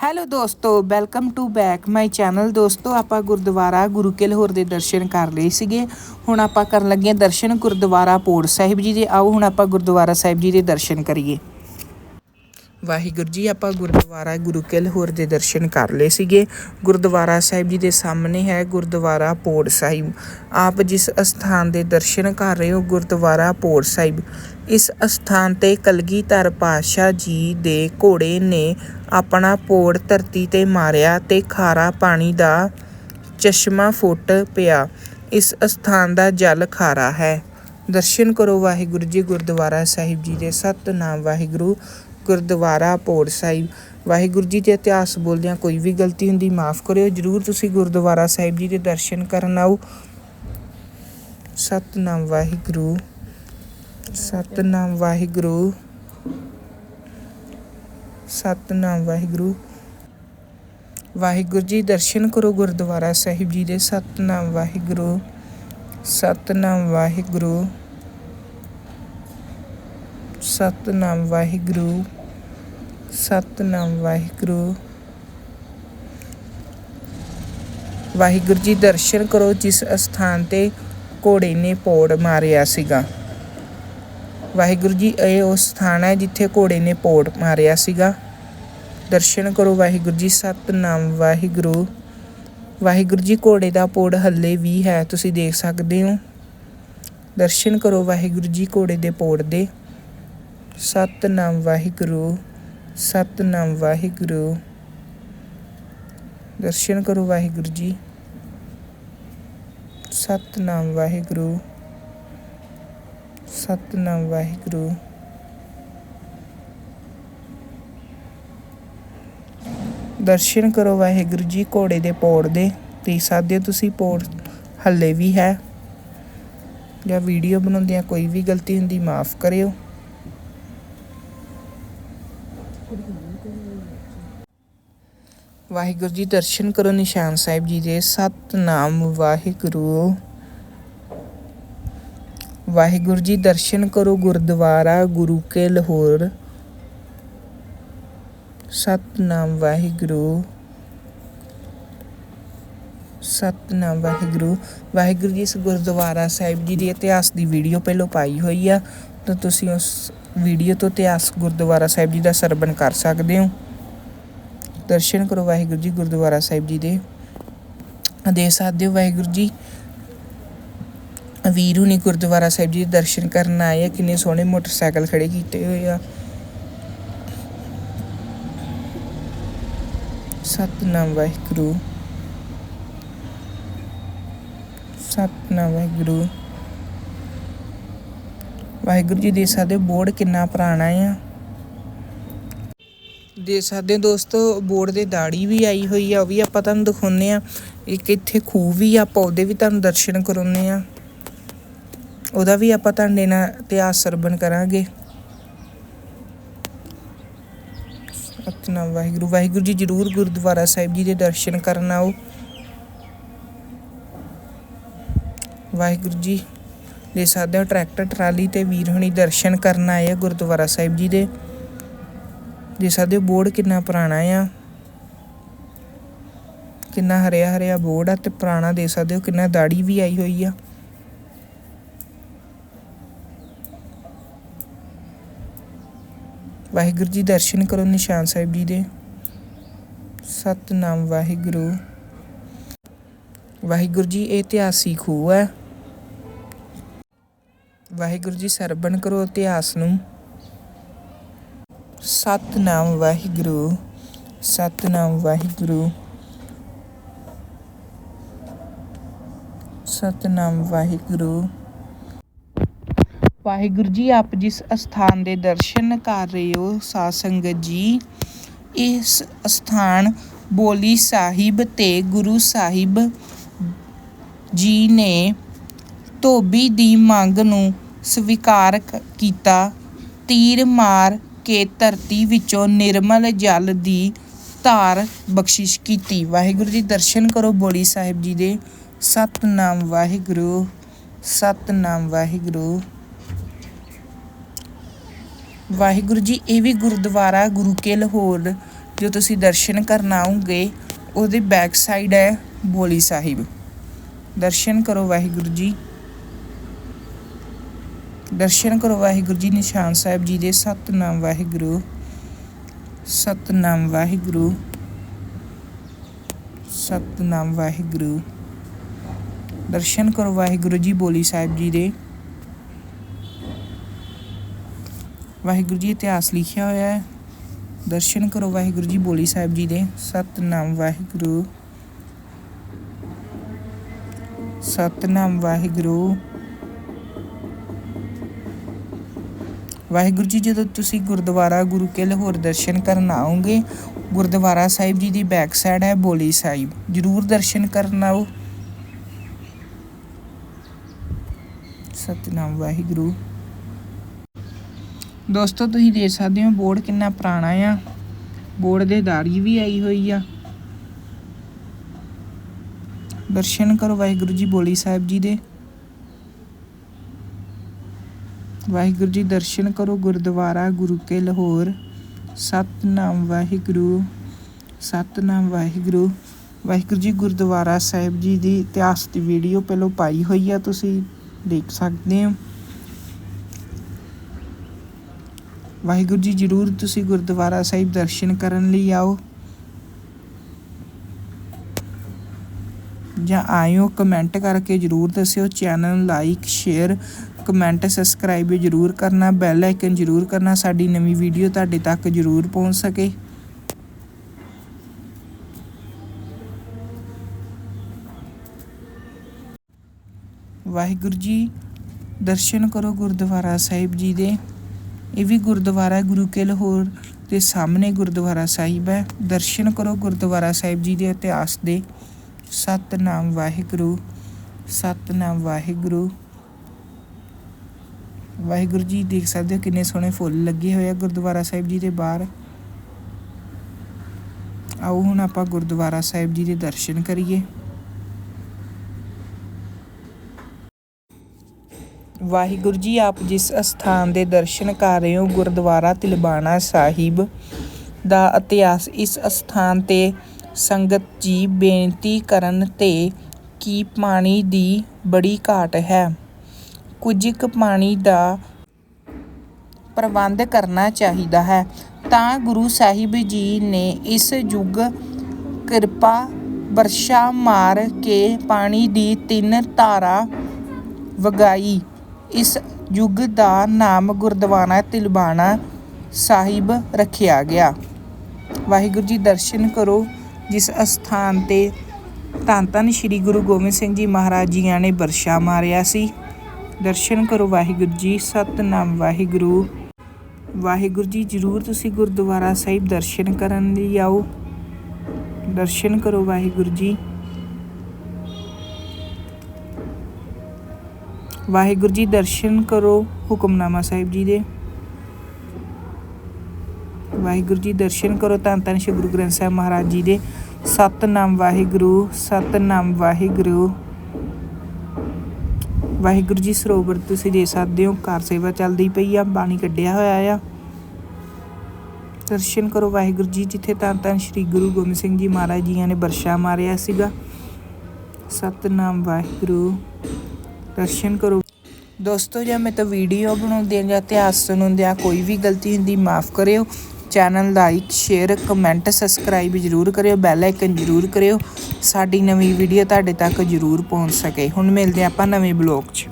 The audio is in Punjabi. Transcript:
ਹੈਲੋ ਦੋਸਤੋ welcome to back my channel ਦੋਸਤੋ, ਆਪਾਂ ਗੁਰਦੁਆਰਾ ਗੁਰੂ ਕੇ ਲਾਹੌਰ ਦੇ ਦਰਸ਼ਨ ਕਰ ਲਏ ਸੀਗੇ। ਹੁਣ ਆਪਾਂ ਕਰਨ ਲੱਗੇ ਹਾਂ ਦਰਸ਼ਨ ਗੁਰਦੁਆਰਾ ਪੋੜ ਸਾਹਿਬ ਜੀ ਦੇ। ਆਓ ਹੁਣ ਆਪਾਂ ਗੁਰਦੁਆਰਾ ਸਾਹਿਬ ਜੀ ਦੇ ਦਰਸ਼ਨ ਕਰੀਏ। ਵਾਹਿਗੁਰੂ ਜੀ, ਆਪਾਂ ਗੁਰਦੁਆਰਾ ਗੁਰੂ ਕੇ ਲਾਹੌਰ ਦੇ ਦਰਸ਼ਨ ਕਰ ਲਏ ਸੀਗੇ। ਗੁਰਦੁਆਰਾ ਸਾਹਿਬ ਜੀ ਦੇ ਸਾਹਮਣੇ ਹੈ ਗੁਰਦੁਆਰਾ ਪੋੜ ਸਾਹਿਬ। ਆਪ ਜਿਸ ਅਸਥਾਨ ਦੇ ਦਰਸ਼ਨ ਕਰ ਰਹੇ ਹੋ, ਗੁਰਦੁਆਰਾ ਪੋੜ ਸਾਹਿਬ। ਇਸ ਅਸਥਾਨ ਤੇ ਕਲਗੀਧਰ ਪਾਤਸ਼ਾਹ ਜੀ ਦੇ ਘੋੜੇ ਨੇ ਆਪਣਾ ਪੋੜ ਧਰਤੀ ਤੇ ਮਾਰਿਆ ਤੇ ਖਾਰਾ ਪਾਣੀ ਦਾ ਚਸ਼ਮਾ ਫੁੱਟ ਪਿਆ। ਇਸ ਅਸਥਾਨ ਦਾ ਜਲ ਖਾਰਾ ਹੈ। ਦਰਸ਼ਨ ਕਰੋ ਵਾਹਿਗੁਰੂ ਜੀ, ਗੁਰਦੁਆਰਾ ਸਾਹਿਬ ਜੀ ਦੇ ਸਤਨਾਮ ਵਾਹਿਗੁਰੂ। ਗੁਰਦੁਆਰਾ ਪੋੜ ਸਾਹਿਬ। ਵਾਹਿਗੁਰੂ ਜੀ ਦੇ ਇਤਿਹਾਸ ਬੋਲਦਿਆਂ ਕੋਈ ਵੀ ਗਲਤੀ ਹੁੰਦੀ ਮਾਫ ਕਰਿਓ। ਜਰੂਰ ਤੁਸੀਂ ਗੁਰਦੁਆਰਾ ਸਾਹਿਬ ਜੀ ਦੇ ਦਰਸ਼ਨ ਕਰਨ ਆਓ। ਸਤਨਾਮ ਵਾਹਿਗੁਰੂ। ਸਤਨਾਮ ਵਾਹਿਗੁਰੂ। ਸਤਨਾਮ ਵਾਹਿਗੁਰੂ। ਵਾਹਿਗੁਰੂ ਜੀ, ਦਰਸ਼ਨ ਕਰੋ ਗੁਰਦੁਆਰਾ ਸਾਹਿਬ ਜੀ ਦੇ। ਸਤਨਾਮ ਵਾਹਿਗੁਰੂ। ਸਤਨਾਮ ਵਾਹਿਗੁਰੂ। ਸਤਨਾਮ ਵਾਹਿਗੁਰੂ। ਸਤਨਾਮ ਵਾਹਿਗੁਰੂ। ਵਾਹਿਗੁਰੂ ਜੀ ਦਰਸ਼ਨ ਕਰੋ, ਜਿਸ ਅਸਥਾਨ ਤੇ ਘੋੜੇ ਨੇ ਪੌੜ ਮਾਰਿਆ ਸੀਗਾ। ਵਾਹਿਗੁਰੂ ਜੀ, ਇਹ ਉਹ ਸਥਾਨ ਹੈ ਜਿੱਥੇ ਘੋੜੇ ਨੇ ਪੌੜ ਮਾਰਿਆ ਸੀਗਾ। ਦਰਸ਼ਨ ਕਰੋ ਵਾਹਿਗੁਰੂ ਜੀ, ਸਤਨਾਮ ਵਾਹਿਗੁਰੂ। ਵਾਹਿਗੁਰੂ ਜੀ, ਘੋੜੇ ਦਾ ਪੌੜ ਹੱਲੇ ਵੀ ਹੈ, ਤੁਸੀਂ ਦੇਖ ਸਕਦੇ ਹੋ। ਦਰਸ਼ਨ ਕਰੋ ਵਾਹਿਗੁਰੂ ਜੀ, ਘੋੜੇ ਦੇ ਪੌੜ ਦੇ। ਸਤਨਾਮ ਵਾਹਿਗੁਰੂ। ਸਤਨਾਮ ਵਾਹਿਗੁਰੂ। ਦਰਸ਼ਨ ਕਰੋ ਵਾਹਿਗੁਰੂ ਜੀ। ਸਤਨਾਮ ਵਾਹਿਗੁਰੂ। ਸਤਨਾਮ ਵਾਹਿਗੁਰੂ। ਦਰਸ਼ਨ ਕਰੋ ਵਾਹਿਗੁਰੂ ਜੀ, ਘੋੜੇ ਦੇ ਪੌੜ ਦੇ। ਦੇਖ ਸਕਦੇ ਹੋ, ਤੁਸੀਂ ਪੌੜ ਹੱਲੇ ਵੀ ਹੈ। ਜਾਂ ਵੀਡੀਓ ਬਣਾਉਂਦਿਆਂ ਕੋਈ ਵੀ ਗਲਤੀ ਹੁੰਦੀ, ਮਾਫ ਕਰਿਓ। ਵਾਹਿਗੁਰੂ ਜੀ, ਦਰਸ਼ਨ ਕਰੋ ਨਿਸ਼ਾਨ ਸਾਹਿਬ ਜੀ ਦੇ। ਸਤਨਾਮ ਵਾਹਿਗੁਰੂ। ਵਾਹਿਗੁਰੂ ਜੀ, ਦਰਸ਼ਨ ਕਰੋ ਗੁਰਦੁਆਰਾ ਗੁਰੂ ਕੇ ਲਾਹੌਰ। ਸਤਨਾਮ ਵਾਹਿਗੁਰੂ। ਸਤਨਾਮ ਵਾਹਿਗੁਰੂ। ਵਾਹਿਗੁਰੂ ਜੀ, ਇਸ ਗੁਰਦੁਆਰਾ ਸਾਹਿਬ ਜੀ ਦੇ ਇਤਿਹਾਸ ਦੀ ਵੀਡੀਓ ਪਹਿਲਾਂ ਪਾਈ ਹੋਈ ਆ। ਤਾਂ ਤੁਸੀਂ ਉਸ ਵੀਡੀਓ ਤੋਂ ਇਤਿਹਾਸ ਗੁਰਦੁਆਰਾ ਸਾਹਿਬ ਜੀ ਦਾ ਸਰਵਣ ਕਰ ਸਕਦੇ ਹੋ। ਦਰਸ਼ਨ ਕਰੋ ਵਾਹਿਗੁਰੂ ਜੀ, ਗੁਰਦੁਆਰਾ ਸਾਹਿਬ ਜੀ ਦੇ। ਦੇ ਸਕਦੇ ਵਾਹਿਗੁਰੂ ਜੀ, ਵੀਰੂ ਨੇ ਗੁਰਦੁਆਰਾ ਸਾਹਿਬ ਜੀ ਦੇ ਦਰਸ਼ਨ ਕਰਨ ਆਏ ਆ, ਕਿੰਨੇ ਸੋਹਣੇ ਮੋਟਰਸਾਈਕਲ ਖੜੇ ਕੀਤੇ ਹੋਏ ਆ। ਸਤਨਾਮ ਵਾਹਿਗੁਰੂ। ਸਤਨਾਮ ਵਾਹਿਗੁਰੂ। ਵਾਹਿਗੁਰੂ ਜੀ ਦੇ ਸਕਦੇ ਬੋਰਡ ਕਿੰਨਾ ਪੁਰਾਣਾ ਆ। ਦੇ ਸਕਦੇ ਹੋ ਦੋਸਤੋ ਬੋਰਡ ਦੇ ਦਾੜੀ ਵੀ ਆਈ ਹੋਈ ਆ, ਉਹ ਵੀ ਆਪਾਂ ਤੁਹਾਨੂੰ ਦਿਖਾਉਂਦੇ ਆ। ਇੱਕ ਇੱਥੇ ਖੂਹ ਵੀ ਆ, ਆਪਾਂ ਉਹਦੇ ਵੀ ਤੁਹਾਨੂੰ ਦਰਸ਼ਨ ਕਰਾਉਂਦੇ ਆ। ਉਹਦਾ ਵੀ ਆਪਾਂ ਤੁਹਾਡੇ ਨਾਲ ਇਤਿਹਾਸ ਸਰਵਣ ਕਰਾਂਗੇ। ਸਤਨਾਮ ਵਾਹਿਗੁਰੂ ਵਾਹਿਗੁਰੂ ਜੀ ਜਰੂਰ ਗੁਰਦੁਆਰਾ ਸਾਹਿਬ ਜੀ ਦੇ ਦਰਸ਼ਨ ਕਰਨ ਆਓ। ਵਾਹਿਗੁਰੂ ਜੀ ਦੇ ਸਕਦੇ ਹੋ ਟਰੈਕਟਰ, ਟਰਾਲੀ ਤੇ ਵੀਰ ਹੁਣੀ ਦਰਸ਼ਨ ਕਰਨ ਆਏ ਆ ਗੁਰਦੁਆਰਾ ਸਾਹਿਬ ਜੀ ਦੇ ਦੇ ਸਕਦੇ ਹੋ ਬੋਰਡ ਕਿੰਨਾ ਪੁਰਾਣਾ ਆ, ਕਿੰਨਾ ਹਰਿਆ ਹਰਿਆ ਬੋਰਡ ਆ ਤੇ ਪੁਰਾਣਾ ਦੇ ਸਕਦੇ ਹੋ, ਕਿੰਨਾ ਦਾੜੀ ਵੀ ਆਈ ਹੋਈ ਆ। ਵਾਹਿਗੁਰੂ ਜੀ ਦਰਸ਼ਨ ਕਰੋ ਨਿਸ਼ਾਨ ਸਾਹਿਬ ਜੀ ਦੇ। ਸਤਨਾਮ ਵਾਹਿਗੁਰੂ। ਵਾਹਿਗੁਰੂ ਜੀ, ਇਹ ਇਤਿਹਾਸੀ ਖੂਹ ਹੈ ਵਾਹਿਗੁਰੂ ਜੀ, ਸਰਬਣ ਕਰੋ ਇਤਿਹਾਸ ਨੂੰ। ਸਤਨਾਮ ਵਾਹਿਗੁਰੂ ਸਤਨਾਮ ਵਾਹਿਗੁਰੂ। ਸਤਨਾਮ ਵਾਹਿਗੁਰੂ। ਵਾਹਿਗੁਰੂ ਜੀ, ਆਪ ਜਿਸ ਅਸਥਾਨ ਦੇ ਦਰਸ਼ਨ ਕਰ ਰਹੇ ਹੋ, ਸਾਧ ਸੰਗਤ ਜੀ, ਇਸ ਅਸਥਾਨ ਬੋਲੀ ਸਾਹਿਬ ਤੇ ਗੁਰੂ ਸਾਹਿਬ ਜੀ ਨੇ ਧੋਬੀ ਦੀ ਮੰਗ ਨੂੰ ਸਵੀਕਾਰ ਕੀਤਾ। ਤੀਰ ਮਾਰ ਕੇ ਧਰਤੀ ਵਿੱਚੋਂ ਨਿਰਮਲ ਜਲ ਦੀ ਧਾਰ ਬਖਸ਼ਿਸ਼ ਕੀਤੀ। ਵਾਹਿਗੁਰੂ ਜੀ, ਦਰਸ਼ਨ ਕਰੋ ਬੋਲੀ ਸਾਹਿਬ ਜੀ ਦੇ। ਸਤਨਾਮ ਵਾਹਿਗੁਰੂ ਸਤਨਾਮ ਵਾਹਿਗੁਰੂ। ਵਾਹਿਗੁਰੂ ਜੀ, ਇਹ ਵੀ ਗੁਰਦੁਆਰਾ ਗੁਰੂ ਕੇ ਲਾਹੌਰ ਜੋ ਤੁਸੀਂ ਦਰਸ਼ਨ ਕਰਨ ਆਉਂਗੇ ਉਹਦੇ ਬੈਕ ਸਾਈਡ ਹੈ ਬੋਲੀ ਸਾਹਿਬ। ਦਰਸ਼ਨ ਕਰੋ ਵਾਹਿਗੁਰੂ ਜੀ। ਦਰਸ਼ਨ ਕਰੋ ਵਾਹਿਗੁਰੂ ਜੀ ਨਿਸ਼ਾਨ ਸਾਹਿਬ ਜੀ ਦੇ ਸਤਨਾਮ ਵਾਹਿਗੁਰੂ ਸਤਨਾਮ ਵਾਹਿਗੁਰੂ ਸਤਨਾਮ ਵਾਹਿਗੁਰੂ। ਦਰਸ਼ਨ ਕਰੋ ਵਾਹਿਗੁਰੂ ਜੀ ਬੋਲੀ ਸਾਹਿਬ ਜੀ ਦੇ। ਵਾਹਿਗੁਰੂ ਜੀ ਇਤਿਹਾਸ ਲਿਖਿਆ ਹੋਇਆ ਹੈ। ਦਰਸ਼ਨ ਕਰੋ ਵਾਹਿਗੁਰੂ ਜੀ ਬੋਲੀ ਸਾਹਿਬ ਜੀ ਦੇ। ਸਤਨਾਮ ਵਾਹਿਗੁਰੂ ਸਤਨਾਮ ਵਾਹਿਗੁਰੂ। ਵਾਹਿਗੁਰੂ ਜੀ, ਜਦੋਂ ਤੁਸੀਂ ਗੁਰਦੁਆਰਾ ਗੁਰੂ ਕੇ ਲਾਹੌਰ ਦਰਸ਼ਨ ਕਰਨ ਆਓਗੇ, ਗੁਰਦੁਆਰਾ ਸਾਹਿਬ ਜੀ ਦੀ ਬੈਕ ਸਾਈਡ ਹੈ ਬੋਲੀ ਸਾਹਿਬ। ਜਰੂਰ ਦਰਸ਼ਨ ਕਰਨ ਆਓ। ਸਤਨਾਮ ਵਾਹਿਗੁਰੂ। ਦੋਸਤੋ, ਤੁਸੀਂ ਦੇਖ ਸਕਦੇ ਹੋ ਬੋਰਡ ਕਿੰਨਾ ਪੁਰਾਣਾ ਆ। ਬੋਰਡ ਦੇ ਦਾੜੀ ਵੀ ਆਈ ਹੋਈ ਆ। ਦਰਸ਼ਨ ਕਰੋ ਵਾਹਿਗੁਰੂ ਜੀ ਬੋਲੀ ਸਾਹਿਬ ਜੀ ਦੇ। ਵਾਹਿਗੁਰੂ ਜੀ, ਦਰਸ਼ਨ ਕਰੋ ਗੁਰਦੁਆਰਾ ਗੁਰੂ ਕੇ ਲਾਹੌਰ। ਸਤਨਾਮ ਵਾਹਿਗੁਰੂ ਸਤਨਾਮ ਵਾਹਿਗੁਰੂ। ਵਾਹਿਗੁਰੂ ਜੀ, ਗੁਰਦੁਆਰਾ ਸਾਹਿਬ ਜੀ ਦੀ ਇਤਿਹਾਸ ਦੀ ਵੀਡੀਓ ਪਹਿਲਾਂ ਪਾਈ ਹੋਈ ਆ, ਤੁਸੀਂ ਦੇਖ ਸਕਦੇ ਹੋ। ਵਾਹਿਗੁਰੂ ਜੀ, ਜਰੂਰ ਤੁਸੀਂ ਗੁਰਦੁਆਰਾ ਸਾਹਿਬ ਦਰਸ਼ਨ ਕਰਨ ਲਈ ਆਓ। ਜਾਂ ਆਇਓ, ਕਮੈਂਟ ਕਰਕੇ ਜਰੂਰ ਦੱਸਿਓ, ਚੈਨਲ ਨੂੰ ਲਾਈਕ, ਸ਼ੇਅਰ ਕਮੈਂਟ ਸਬਸਕ੍ਰਾਈਬ ਜਰੂਰ ਕਰਨਾ ਬੈਲ ਆਈਕਨ ਜਰੂਰ ਕਰਨਾ, ਸਾਡੀ ਨਵੀਂ ਵੀਡੀਓ ਤੁਹਾਡੇ ਤੱਕ ਜਰੂਰ ਪਹੁੰਚ ਸਕੇ। ਵਾਹਿਗੁਰੂ ਜੀ, ਦਰਸ਼ਨ ਕਰੋ ਗੁਰਦੁਆਰਾ ਸਾਹਿਬ ਜੀ ਦੇ। ਇਹ ਵੀ ਗੁਰਦੁਆਰਾ ਗੁਰੂ ਕੇ ਲਾਹੌਰ ਦੇ ਸਾਹਮਣੇ ਗੁਰਦੁਆਰਾ ਸਾਹਿਬ ਹੈ। ਦਰਸ਼ਨ ਕਰੋ ਗੁਰਦੁਆਰਾ ਸਾਹਿਬ ਜੀ ਦੇ ਇਤਿਹਾਸ ਦੇ। ਸਤਨਾਮ ਵਾਹਿਗੁਰੂ ਸਤਨਾਮ ਵਾਹਿਗੁਰੂ। ਵਾਹਿਗੁਰੂ ਜੀ ਦੇਖ ਸਕਦੇ ਹੋ ਕਿੰਨੇ ਸੋਹਣੇ ਫੁੱਲ ਲੱਗੇ ਹੋਏ ਆ ਗੁਰਦੁਆਰਾ ਸਾਹਿਬ ਜੀ ਦੇ ਬਾਹਰ। ਆਓ ਹੁਣ ਆਪਾਂ ਗੁਰਦੁਆਰਾ ਸਾਹਿਬ ਜੀ ਦੇ ਦਰਸ਼ਨ ਕਰੀਏ। ਵਾਹਿਗੁਰੂ ਜੀ, ਆਪ ਜਿਸ ਅਸਥਾਨ ਦੇ ਦਰਸ਼ਨ ਕਰ ਰਹੇ ਹੋ, ਗੁਰਦੁਆਰਾ ਤਿਲਬਾਣਾ ਸਾਹਿਬ ਦਾ ਇਤਿਹਾਸ, ਇਸ ਅਸਥਾਨ ਤੇ ਸੰਗਤ ਜੀ ਬੇਨਤੀ ਕਰਨ ਤੇ ਕਿ ਪਾਣੀ ਦੀ ਬੜੀ ਘਾਟ ਹੈ। ਕੁਝ ਕੁ ਪਾਣੀ ਦਾ ਪ੍ਰਬੰਧ ਕਰਨਾ ਚਾਹੀਦਾ ਹੈ। ਤਾਂ ਗੁਰੂ ਸਾਹਿਬ ਜੀ ਨੇ ਇਸ ਯੁੱਗ ਕਿਰਪਾ ਵਰਸ਼ਾ ਮਾਰ ਕੇ ਪਾਣੀ ਦੀ ਤਿੰਨ ਧਾਰਾ ਵਗਾਈ। ਇਸ ਯੁੱਗ ਦਾ ਨਾਮ ਗੁਰਦੁਆਰਾ ਤਿਲਬਾਣਾ ਸਾਹਿਬ ਰੱਖਿਆ ਗਿਆ। ਵਾਹਿਗੁਰੂ ਜੀ ਦਰਸ਼ਨ ਕਰੋ। ਜਿਸ ਅਸਥਾਨ ਤੇ ਧੰਨ ਧੰਨ ਸ੍ਰੀ ਗੁਰੂ ਗੋਬਿੰਦ ਸਿੰਘ ਜੀ ਮਹਾਰਾਜ ਜੀਆਂ ਨੇ ਵਰਸ਼ਾ ਮਾਰਿਆ ਸੀ। ਦਰਸ਼ਨ ਕਰੋ ਵਾਹਿਗੁਰੂ ਜੀ, ਸਤਨਾਮ ਵਾਹਿਗੁਰੂ। ਵਾਹਿਗੁਰੂ ਜੀ, ਜਰੂਰ ਤੁਸੀਂ ਗੁਰਦੁਆਰਾ ਸਾਹਿਬ ਦਰਸ਼ਨ ਕਰਨ ਲਈ ਆਓ। ਦਰਸ਼ਨ ਕਰੋ ਵਾਹਿਗੁਰੂ ਜੀ। ਵਾਹਿਗੁਰੂ ਜੀ, ਦਰਸ਼ਨ ਕਰੋ ਹੁਕਮਨਾਮਾ ਸਾਹਿਬ ਜੀ ਦੇ। ਵਾਹਿਗੁਰੂ ਜੀ, ਦਰਸ਼ਨ ਕਰੋ ਧੰਨ ਧੰਨ ਸ਼੍ਰੀ ਗੁਰੂ ਗ੍ਰੰਥ ਸਾਹਿਬ ਮਹਾਰਾਜ ਜੀ ਦੇ। ਸਤਨਾਮ ਵਾਹਿਗੁਰੂ ਸਤਨਾਮ ਵਾਹਿਗੁਰੂ। ਵਾਹਿਗੁਰੂ ਜੀ, ਸਰੋਵਰ ਤੁਸੀਂ ਦੇ ਸਕਦੇ ਹੋ। ਕਾਰ ਸੇਵਾ ਚੱਲਦੀ ਪਈ ਆ ਪਾਣੀ ਕੱਢਿਆ ਹੋਇਆ ਆ। ਦਰਸ਼ਨ ਕਰੋ ਵਾਹਿਗੁਰੂ ਜੀ, ਜਿੱਥੇ ਧੰਨ ਧੰਨ ਸ਼੍ਰੀ ਗੁਰੂ ਗੋਬਿੰਦ ਸਿੰਘ ਜੀ ਮਹਾਰਾਜ ਜੀਆਂ ਨੇ ਵਰਸ਼ਾ ਮਾਰਿਆ ਸੀਗਾ। ਸਤਨਾਮ ਵਾਹਿਗੁਰੂ। ਦਰਸ਼ਨ ਕਰੋ। ਦੋਸਤੋ, ਜੇ ਮੈਂ ਤਾਂ ਵੀਡੀਓ ਬਣਾਉਂਦੇ ਜਾਂ ਇਤਿਹਾਸ ਸੁਣਾਉਂਦੇ ਆ, ਕੋਈ ਵੀ ਗਲਤੀ ਹੁੰਦੀ, ਮਾਫ ਕਰਿਓ। Channel like share comment subscribe ਜਰੂਰ ਕਰਿਓ ਬੈਲ ਆਈਕਨ ਜਰੂਰ ਕਰਿਓ। ਸਾਡੀ ਨਵੀਂ ਵੀਡੀਓ ਤੁਹਾਡੇ ਤੱਕ ਜਰੂਰ ਪਹੁੰਚ ਸਕੇ। ਹੁਣ ਮਿਲਦੇ ਆਪਾਂ ਨਵੇਂ ਬਲੌਗ 'ਚ।